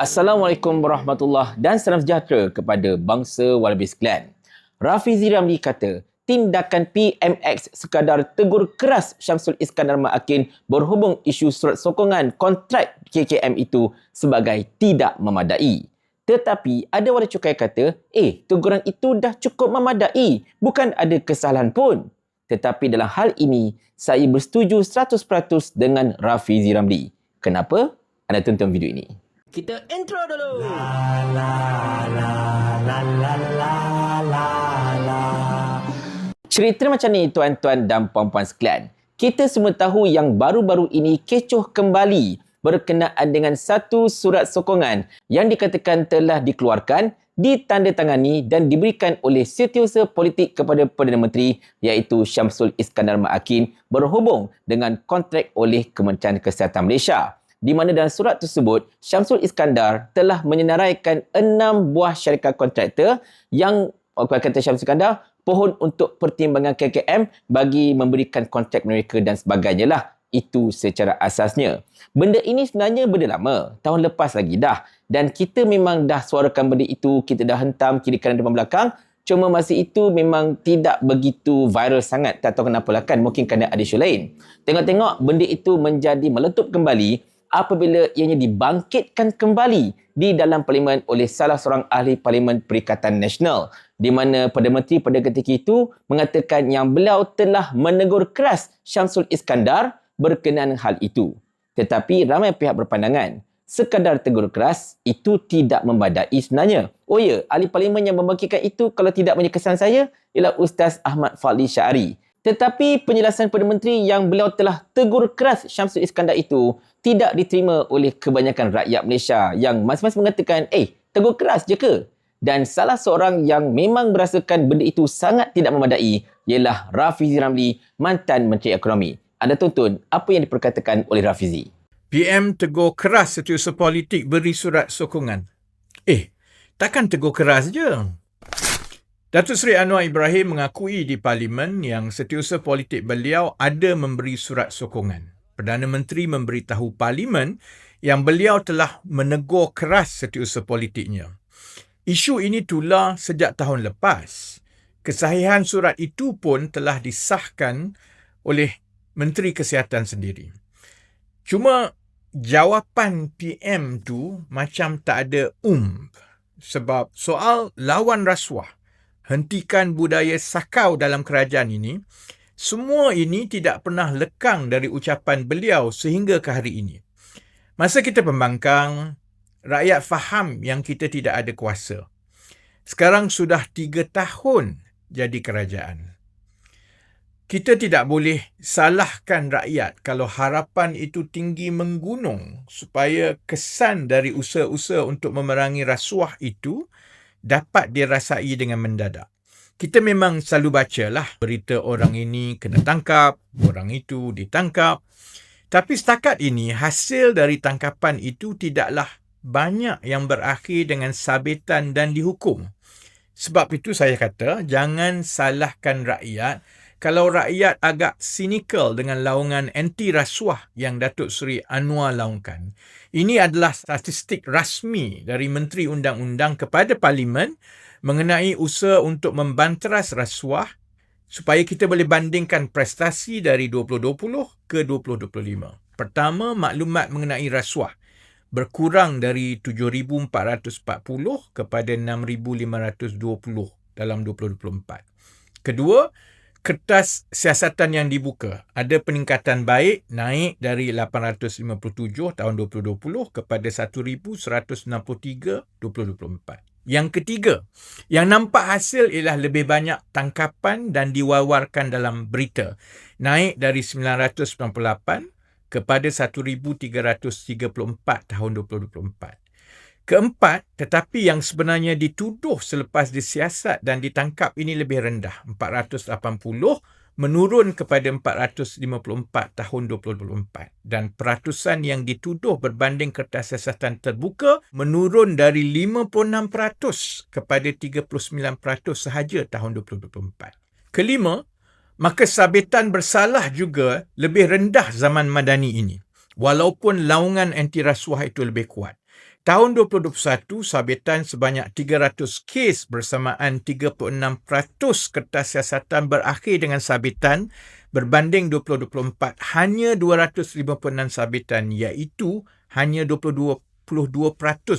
Assalamualaikum warahmatullahi dan salam sejahtera kepada bangsa Walabi sekalian. Rafizi Ramli kata, tindakan PMX sekadar tegur keras Syamsul Iskandar Ma'akin berhubung isu surat sokongan kontrak KKM itu sebagai tidak memadai. Tetapi ada warga cukai kata, eh teguran itu dah cukup memadai, bukan ada kesalahan pun. Tetapi dalam hal ini, saya bersetuju 100% dengan Rafizi Ramli. Kenapa? Anda tonton video ini. Kita intro dulu. Cerita macam ni tuan-tuan dan puan-puan sekalian. Kita semua tahu yang baru-baru ini kecoh kembali berkenaan dengan satu surat sokongan yang dikatakan telah dikeluarkan, ditandatangani dan diberikan oleh setiausaha politik kepada Perdana Menteri iaitu Syamsul Iskandar Ma'akin berhubung dengan kontrak oleh Kementerian Kesihatan Malaysia di mana dalam surat tersebut Syamsul Iskandar telah menyenaraikan enam buah syarikat kontraktor yang kata Syamsul Iskandar pohon untuk pertimbangan KKM bagi memberikan kontrak mereka dan sebagainya lah. Itu secara asasnya. Benda ini sebenarnya benda lama. Tahun lepas lagi dah. Dan kita memang dah suarakan benda itu. Kita dah hentam kiri kanan depan belakang. Cuma masa itu memang tidak begitu viral sangat. Tak tahu kenapa lah kan. Mungkin kerana ada isu lain. Tengok-tengok benda itu menjadi meletup kembali apabila ianya dibangkitkan kembali di dalam parlimen oleh salah seorang ahli parlimen Perikatan Nasional di mana Perdana Menteri pada ketika itu mengatakan yang beliau telah menegur keras Syamsul Iskandar berkenaan hal itu. Tetapi ramai pihak berpandangan sekadar tegur keras itu tidak membadai sebenarnya. Oh ya, ahli parlimen yang membangkitkan itu kalau tidak punya kesan saya ialah Ustaz Ahmad Fadli Syari. Tetapi penjelasan Perdana Menteri yang beliau telah tegur keras Syamsul Iskandar itu tidak diterima oleh kebanyakan rakyat Malaysia yang masing-masing mengatakan, eh, tegur keras je ke? Dan salah seorang yang memang merasakan benda itu sangat tidak memadai ialah Rafizi Ramli, mantan Menteri Ekonomi. Anda tonton apa yang diperkatakan oleh Rafizi. PM tegur keras setiausaha politik beri surat sokongan. Eh, takkan tegur keras je. Datuk Seri Anwar Ibrahim mengakui di Parlimen yang setiausaha politik beliau ada memberi surat sokongan. Perdana Menteri memberitahu Parlimen yang beliau telah menegur keras setiausaha politiknya. Isu ini tular sejak tahun lepas. Kesahihan surat itu pun telah disahkan oleh Menteri Kesihatan sendiri. Cuma jawapan PM tu macam tak ada um sebab soal lawan rasuah, hentikan budaya sakau dalam kerajaan ini, semua ini tidak pernah lekang dari ucapan beliau sehingga ke hari ini. Masa kita pembangkang, rakyat faham yang kita tidak ada kuasa. Sekarang sudah tiga tahun jadi kerajaan. Kita tidak boleh salahkan rakyat kalau harapan itu tinggi menggunung supaya kesan dari usaha-usaha untuk memerangi rasuah itu dapat dirasai dengan mendadak kita memang selalu baca lah berita orang ini kena tangkap, orang itu ditangkap. Tapi setakat ini hasil dari tangkapan itu tidaklah banyak yang berakhir dengan sabitan dan dihukum. Sebab itu saya kata jangan salahkan rakyat kalau rakyat agak sinikal dengan laungan anti rasuah yang Datuk Seri Anwar laungkan. Ini adalah statistik rasmi dari Menteri Undang-Undang kepada Parlimen mengenai usaha untuk membanteras rasuah supaya kita boleh bandingkan prestasi dari 2020 ke 2025. Pertama, maklumat mengenai rasuah berkurang dari 7,440 kepada 6,520 dalam 2024. Kedua, kertas siasatan yang dibuka ada peningkatan baik naik dari 857 tahun 2020 kepada 1,163 2024. Yang ketiga, yang nampak hasil ialah lebih banyak tangkapan dan diwawarkan dalam berita. Naik dari 998 kepada 1334 tahun 2024. Keempat, tetapi yang sebenarnya dituduh selepas disiasat dan ditangkap ini lebih rendah, 480 menurun kepada 454 tahun 2024 dan peratusan yang dituduh berbanding kertas siasatan terbuka menurun dari 56% kepada 39% sahaja tahun 2024. Kelima, maka sabitan bersalah juga lebih rendah zaman madani ini walaupun laungan anti rasuah itu lebih kuat. Tahun 2021, sabitan sebanyak 300 kes bersamaan 36% kertas siasatan berakhir dengan sabitan berbanding 2024 hanya 256 sabitan iaitu hanya 22%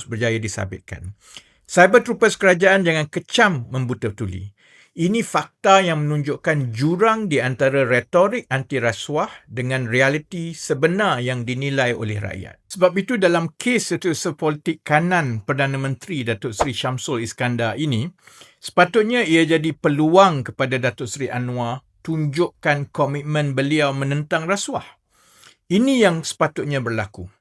berjaya disabitkan. Cyber Troopers kerajaan jangan kecam membuta tuli. Ini fakta yang menunjukkan jurang di antara retorik anti rasuah dengan realiti sebenar yang dinilai oleh rakyat. Sebab itu dalam kes setiausaha politik kanan Perdana Menteri Datuk Seri Syamsul Iskandar ini, sepatutnya ia jadi peluang kepada Datuk Seri Anwar tunjukkan komitmen beliau menentang rasuah. Ini yang sepatutnya berlaku.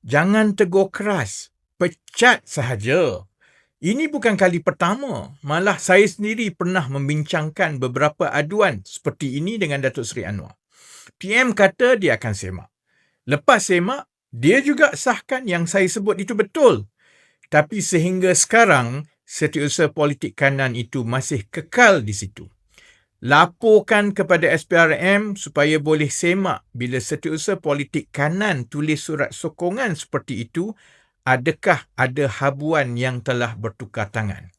Jangan tegur keras, pecat sahaja. Ini bukan kali pertama. Malah saya sendiri pernah membincangkan beberapa aduan seperti ini dengan Datuk Seri Anwar. PM kata dia akan semak. Lepas semak, dia juga sahkan yang saya sebut itu betul. Tapi sehingga sekarang, setiausaha politik kanan itu masih kekal di situ. Laporkan kepada SPRM supaya boleh semak bila setiausaha politik kanan tulis surat sokongan seperti itu adakah ada habuan yang telah bertukar tangan.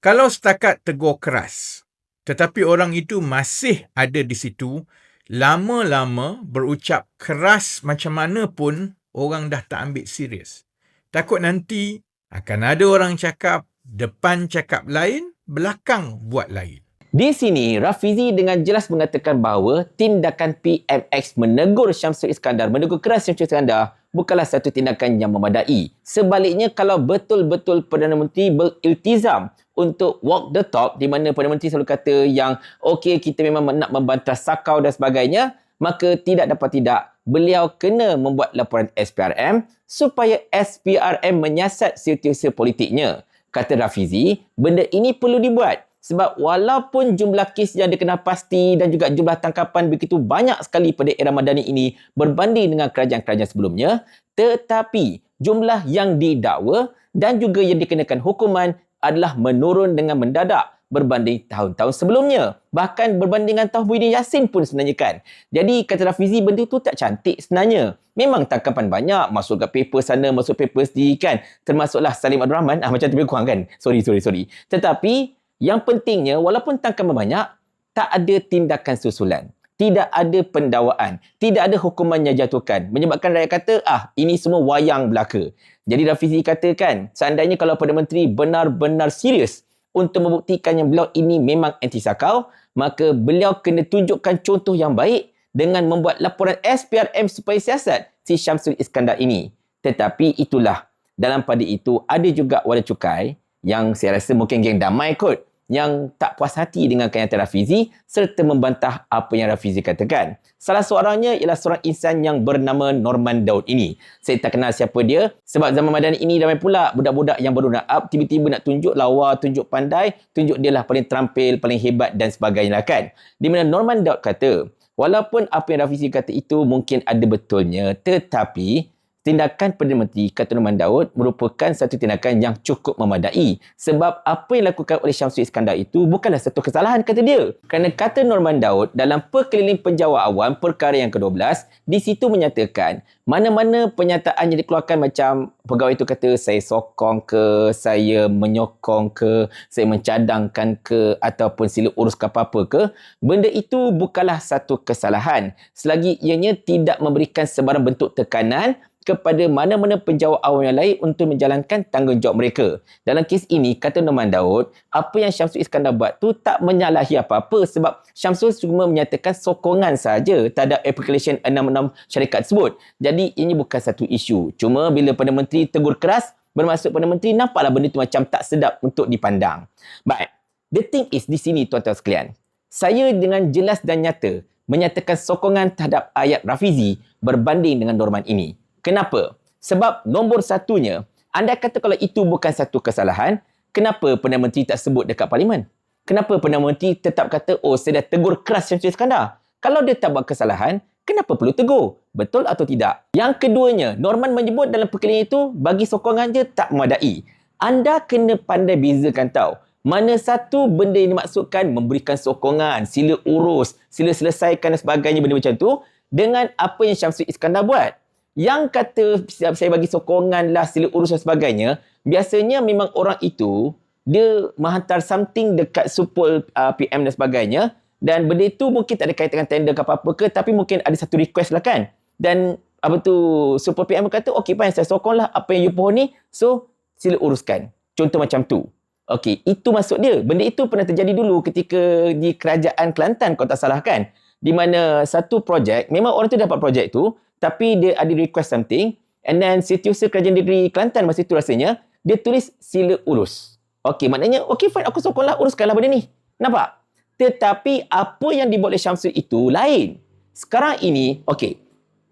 Kalau setakat tegur keras, tetapi orang itu masih ada di situ, lama-lama berucap keras macam mana pun orang dah tak ambil serius. Takut nanti akan ada orang cakap depan cakap lain, belakang buat lain. Di sini, Rafizi dengan jelas mengatakan bahawa tindakan PMX menegur Syamsul Iskandar, menegur keras Syamsul Iskandar bukanlah satu tindakan yang memadai. Sebaliknya, kalau betul-betul Perdana Menteri beriltizam untuk walk the talk, di mana Perdana Menteri selalu kata yang okey, kita memang nak membantah sakau dan sebagainya, maka tidak dapat tidak, beliau kena membuat laporan SPRM supaya SPRM menyiasat setiausaha politiknya. Kata Rafizi, benda ini perlu dibuat sebab walaupun jumlah kes yang dikenal pasti dan juga jumlah tangkapan begitu banyak sekali pada era Madani ini berbanding dengan kerajaan-kerajaan sebelumnya, tetapi jumlah yang didakwa dan juga yang dikenakan hukuman adalah menurun dengan mendadak berbanding tahun-tahun sebelumnya. Bahkan berbanding dengan tahun Muhyiddin Yassin pun sebenarnya kan. Jadi kata Rafizi benda tu tak cantik sebenarnya. Memang tangkapan banyak masuk kat paper sana, masuk paper sendiri kan. Termasuklah Salim Abdul Rahman. Ah, macam tu lebih kurang kan. Sorry, sorry, sorry. Tetapi yang pentingnya, walaupun tangkapan banyak, tak ada tindakan susulan. Tidak ada pendawaan. Tidak ada hukuman yang jatuhkan. Menyebabkan rakyat kata, ah ini semua wayang belaka. Jadi Rafizi katakan, seandainya kalau Perdana Menteri benar-benar serius untuk membuktikan yang beliau ini memang anti sakau, maka beliau kena tunjukkan contoh yang baik dengan membuat laporan SPRM supaya siasat si Syamsul Iskandar ini. Tetapi itulah, dalam pada itu ada juga wala cukai yang saya rasa mungkin geng damai kot yang tak puas hati dengan kenyataan Rafizi serta membantah apa yang Rafizi katakan. Salah seorangnya ialah seorang insan yang bernama Norman Daud ini. Saya tak kenal siapa dia sebab zaman Madani ini ramai pula budak-budak yang baru nak up tiba-tiba nak tunjuk lawa, tunjuk pandai, tunjuk dia lah paling terampil, paling hebat dan sebagainya lah kan. Di mana Norman Daud kata, walaupun apa yang Rafizi kata itu mungkin ada betulnya tetapi tindakan Perdana Menteri kata Norman Daud merupakan satu tindakan yang cukup memadai. Sebab apa yang dilakukan oleh Syamsul Iskandar itu bukanlah satu kesalahan kata dia. Kerana kata Norman Daud dalam perkeliling penjawab awam perkara yang ke-12 di situ menyatakan mana-mana pernyataan yang dikeluarkan macam pegawai itu kata saya sokong ke saya menyokong ke saya mencadangkan ke ataupun sila urus ke apa-apa ke benda itu bukanlah satu kesalahan. Selagi ianya tidak memberikan sebarang bentuk tekanan kepada mana-mana penjawab awam yang lain untuk menjalankan tanggungjawab mereka. Dalam kes ini, kata Norman Daud, apa yang Syamsul Iskandar buat tu tak menyalahi apa-apa sebab Syamsul cuma menyatakan sokongan saja terhadap application 66 syarikat tersebut. Jadi, ini bukan satu isu. Cuma bila Perdana Menteri tegur keras, bermaksud Perdana Menteri nampaklah benda tu macam tak sedap untuk dipandang. But, the thing is di sini tuan-tuan sekalian. Saya dengan jelas dan nyata menyatakan sokongan terhadap ayat Rafizi berbanding dengan Norman ini. Kenapa? Sebab nombor satunya, anda kata kalau itu bukan satu kesalahan, kenapa Perdana Menteri tak sebut dekat Parlimen? Kenapa Perdana Menteri tetap kata, oh saya dah tegur keras Syamsul Iskandar? Kalau dia tak buat kesalahan, kenapa perlu tegur? Betul atau tidak? Yang keduanya, Norman menyebut dalam perkeliling itu, bagi sokongan je tak memadai. Anda kena pandai bezakan tahu. Mana satu benda yang dimaksudkan memberikan sokongan, sila urus, sila selesaikan dan sebagainya benda macam tu dengan apa yang Syamsul Iskandar buat. Yang kata saya bagi sokongan lah sila urus dan sebagainya, biasanya memang orang itu dia menghantar something dekat supul uh, PM dan sebagainya dan benda itu mungkin tak ada kaitan dengan tender ke apa-apa ke tapi mungkin ada satu request lah kan. Dan apa tu supul PM kata okey fine saya sokong lah apa yang you pohon ni so sila uruskan. Contoh macam tu. Okey, itu maksud dia. Benda itu pernah terjadi dulu ketika di kerajaan Kelantan kalau tak salah kan. Di mana satu projek, memang orang tu dapat projek tu tapi dia ada request something and then setiausaha kerajaan negeri Kelantan masa itu rasanya dia tulis sila urus. Okey, maknanya okey fine aku sokonglah uruskanlah benda ni. Nampak? Tetapi apa yang dibuat oleh Syamsul itu lain. Sekarang ini, okey.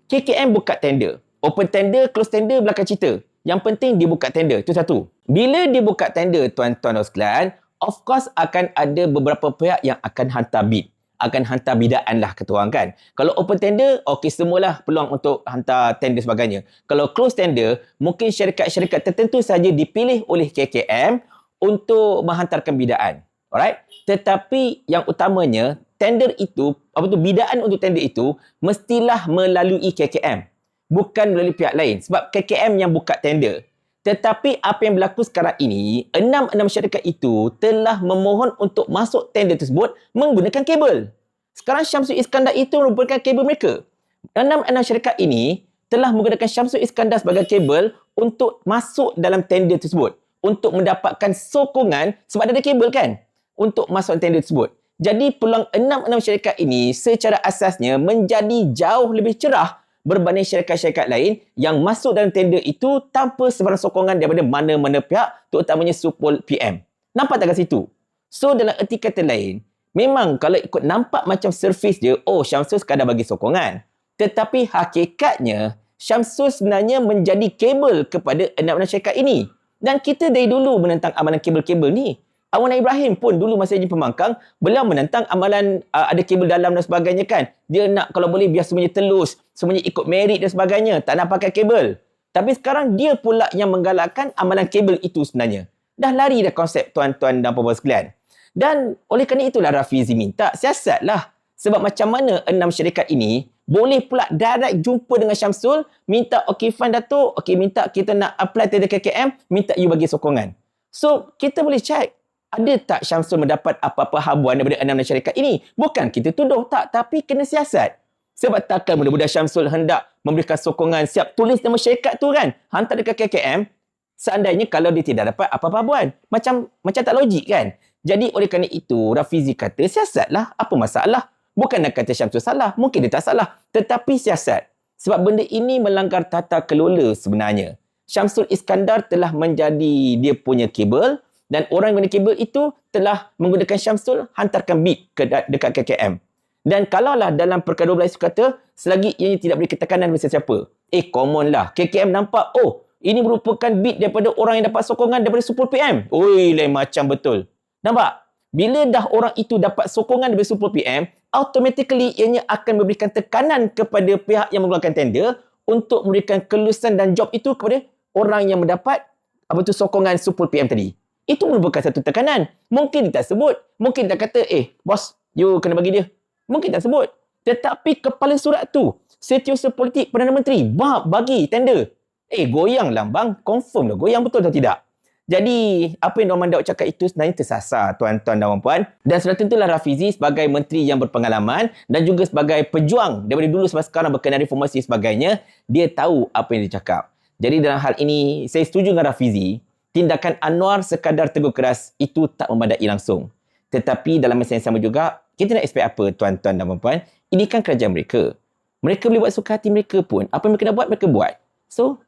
KKM buka tender. Open tender, close tender, belakang cerita. Yang penting dia buka tender. Itu satu. Bila dia buka tender, tuan-tuan dan sekalian, of course akan ada beberapa pihak yang akan hantar bid. Akan hantar bidaan lah orang kan. Kalau open tender, okey semualah peluang untuk hantar tender sebagainya. Kalau close tender, mungkin syarikat-syarikat tertentu saja dipilih oleh KKM untuk menghantarkan bidaan. Alright? Tetapi yang utamanya, tender itu, apa tu, bidaan untuk tender itu mestilah melalui KKM. Bukan melalui pihak lain. Sebab KKM yang buka tender. Tetapi apa yang berlaku sekarang ini, enam-enam syarikat itu telah memohon untuk masuk tender tersebut menggunakan kabel. Sekarang Syamsul Iskandar itu merupakan kabel mereka. Enam-enam syarikat ini telah menggunakan Syamsul Iskandar sebagai kabel untuk masuk dalam tender tersebut. Untuk mendapatkan sokongan, sebab ada kabel kan? Untuk masuk tender tersebut. Jadi peluang enam-enam syarikat ini secara asasnya menjadi jauh lebih cerah berbanding syarikat-syarikat lain yang masuk dalam tender itu tanpa sebarang sokongan daripada mana-mana pihak terutamanya supul PM. Nampak tak kat situ? So dalam erti kata lain, memang kalau ikut nampak macam servis je, oh Syamsul sekadar bagi sokongan. Tetapi hakikatnya, Syamsul sebenarnya menjadi kabel kepada enam-enam syarikat ini. Dan kita dari dulu menentang amalan kabel-kabel ni. Awan Ibrahim pun dulu masa jadi pembangkang, beliau menentang amalan uh, ada kabel dalam dan sebagainya kan. Dia nak kalau boleh biar semuanya telus, semuanya ikut merit dan sebagainya. Tak nak pakai kabel. Tapi sekarang dia pula yang menggalakkan amalan kabel itu sebenarnya. Dah lari dah konsep tuan-tuan dan puan-puan sekalian. Dan oleh kerana itulah Rafizi minta siasatlah. Sebab macam mana enam syarikat ini boleh pula direct jumpa dengan Syamsul, minta okey fine Datuk, okey minta kita nak apply tender KKM, minta you bagi sokongan. So, kita boleh check ada tak Syamsul mendapat apa-apa habuan daripada enam syarikat ini? Bukan kita tuduh tak, tapi kena siasat. Sebab takkan mudah-mudah Syamsul hendak memberikan sokongan siap tulis nama syarikat tu kan? Hantar dekat KKM, seandainya kalau dia tidak dapat apa-apa habuan. Macam macam tak logik kan? Jadi oleh kerana itu, Rafizi kata siasatlah, apa masalah? Bukan nak kata Syamsul salah, mungkin dia tak salah. Tetapi siasat. Sebab benda ini melanggar tata kelola sebenarnya. Syamsul Iskandar telah menjadi dia punya kabel, dan orang yang guna kabel itu telah menggunakan Syamsul hantarkan bid ke dekat KKM. Dan kalaulah dalam perkara 12 itu kata selagi ia tidak beri ketekanan kepada siapa. Eh common lah. KKM nampak oh ini merupakan bid daripada orang yang dapat sokongan daripada 10 PM. Oi lain macam betul. Nampak? Bila dah orang itu dapat sokongan daripada 10 PM, automatically ianya akan memberikan tekanan kepada pihak yang menggunakan tender untuk memberikan kelulusan dan job itu kepada orang yang mendapat apa tu sokongan 10 PM tadi. Itu merupakan satu tekanan. Mungkin dia tak sebut. Mungkin dia kata, eh, bos, you kena bagi dia. Mungkin tak sebut. Tetapi kepala surat tu, setiausaha politik Perdana Menteri, bab bagi tender. Eh, goyang lah bang. Confirm lah. Goyang betul atau tidak? Jadi, apa yang Norman Daud cakap itu sebenarnya tersasar, tuan-tuan dan puan-puan. Dan sudah tentulah Rafizi sebagai menteri yang berpengalaman dan juga sebagai pejuang daripada dulu sampai sekarang berkenaan reformasi sebagainya, dia tahu apa yang dia cakap. Jadi dalam hal ini, saya setuju dengan Rafizi tindakan Anwar sekadar tegur keras itu tak memadai langsung. Tetapi dalam masa yang sama juga, kita nak expect apa tuan-tuan dan puan-puan? Ini kan kerajaan mereka. Mereka boleh buat suka hati mereka pun. Apa yang mereka nak buat, mereka buat. So,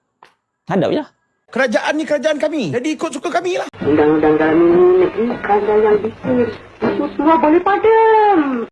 hadap je lah. Kerajaan ni kerajaan kami. Jadi ikut suka kami lah. Undang-undang kami negeri kerajaan yang bikin. Itu semua boleh padam.